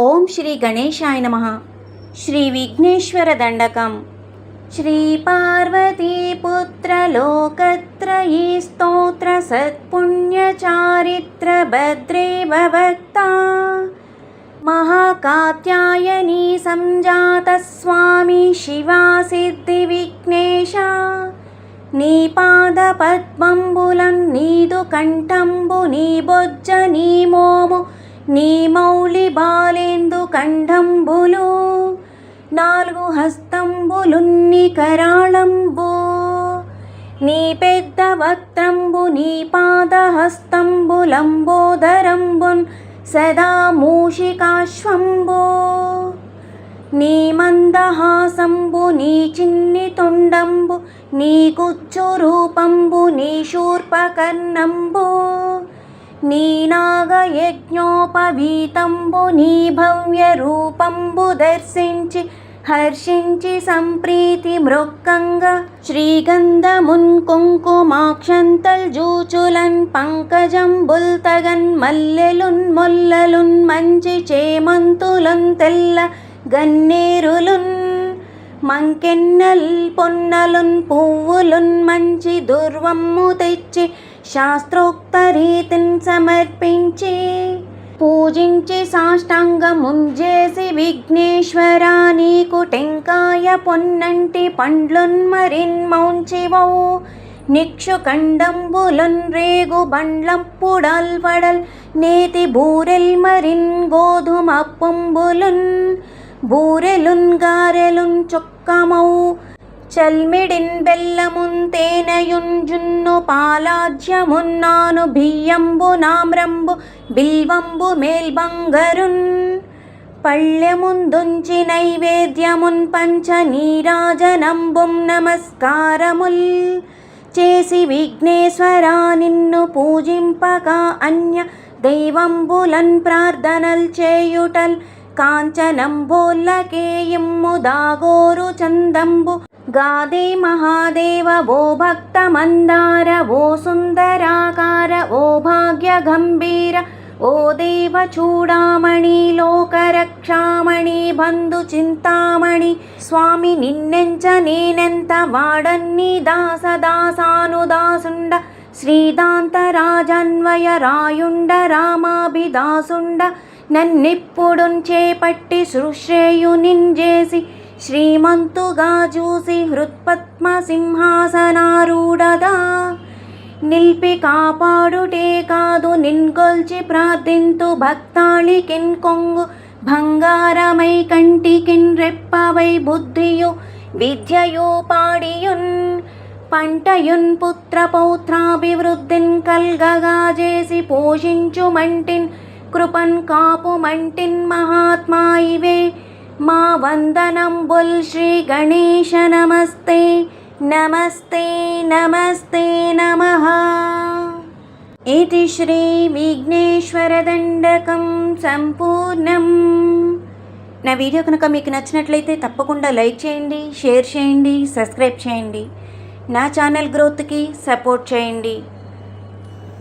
ఓం శ్రీ గణేశాయ నమ. శ్రీ విఘ్నేశ్వర దండకం. శ్రీ పార్వతీపుత్రలోకత్రయీ స్తోత్ర సత్పుణ్యచారిత్ర భద్రే భవక్తా. మహాకాత్యాయనీ సంజాత స్వామి శివా సిద్ధి విఘ్నేశ. నీ పాద పద్మంబులం నీదు కంఠంబు నీ బొజ్జ నీ మోము నీ మౌలి బాలేందు కంఠంబులు నాలుగు హస్తంబులున్ని కరాళంబు. నీ పెద్ద వక్త్రంబు నీ పాదహస్తంబులంబోదరంబున్ సదా మూషికాశ్వంబు. నీ మందహాసంబు నీ చిన్ని తొండంబు నీ కుచ్చు రూపంబు నీ శూర్పకర్ణంబు. నీ నాగయజ్ఞోపవీతంబు నీ భవ్య రూపంబు దర్శించి హర్షించి సంప్రీతి మృక్కంగా శ్రీగంధమున్ కుంకుమాక్షంతల్ జూచులన్ పంకజం బుల్తగన్ మల్లెలున్ మొల్లలున్ మంచి చేమంతులున్ తెల్ల గన్నేరులున్ మంకెన్నల్ పొన్నలున్ పువ్వులున్ మంచి దుర్వమ్ము తెచ్చి శాస్త్రోక్త రీతిని సమర్పించి పూజించి సాష్టాంగముంజేసి విఘ్నేశ్వర నీకు టెంకాయ పొన్నంటి పండ్లున్ మరిన్ రేగు బండ్లంపుడల్ వడల్ నేతి బూరెల్ మరిన్ గోధుమ పొంబులున్ బూరెలున్ గారెలున్ చొక్కమౌ. చల్మిడిన్ బెల్లమున్ తేనయుంజున్ను పాలాజ్యమున్నాను బియ్యంబు నామ్రంబు బిల్వంబు మేల్బంగరున్. పళ్ళెముందుంచి నైవేద్యమున్ పంచ నీరాజనంబుం నమస్కారముల్. చేసి విఘ్నేశ్వరా నిన్ను పూజింపక అన్య దైవంబులన్ ప్రార్థనల్ చేయుటల్. కాంచనంబోల్లకేయిమ్ము దాగోరు చందంబు గాదే మహాదేవ ఓ భక్త మందార ఓ సుందరాకార ఓ భాగ్య గంభీర ఓ దేవ చూడామణి లోకరక్షామణి బంధు చింతామణి స్వామి నిన్నెంచ నేనెంత వాడన్ని దాస దాసాను దాసుండ రాయుండ రామాభిదాసుండ నన్నిప్పుడున్ చేపట్టి సృశ్రేయు నింజేసి శ్రీమంతుగా చూసి హృత్పద్మ సింహాసనారూఢదా. నిల్పి కాపాడుటే కాదు నిన్కొల్చి ప్రార్థింతు భక్తాళికిన్ కొంగు బంగారమై కంటికిన్ రెప్పవై బుద్ధియు విద్యయు పాడియున్ పంటయున్ పుత్ర పౌత్రాభివృద్ధిన్ కల్గగా చేసి పోషించు మంటిన్ కృపన్ కాపు మంటిన్ మహాత్మా ఇవే. మా వందనంబుల్ శ్రీ గణేశ నమస్తే. నమస్తే నమస్తే నమ. ఇది శ్రీ విఘ్నేశ్వరదండకం సంపూర్ణం. నా వీడియో కనుక మీకు నచ్చినట్లయితే తప్పకుండా లైక్ చేయండి షేర్ చేయండి సబ్స్క్రైబ్ చేయండి. నా ఛానల్ గ్రోత్కి సపోర్ట్ చేయండి.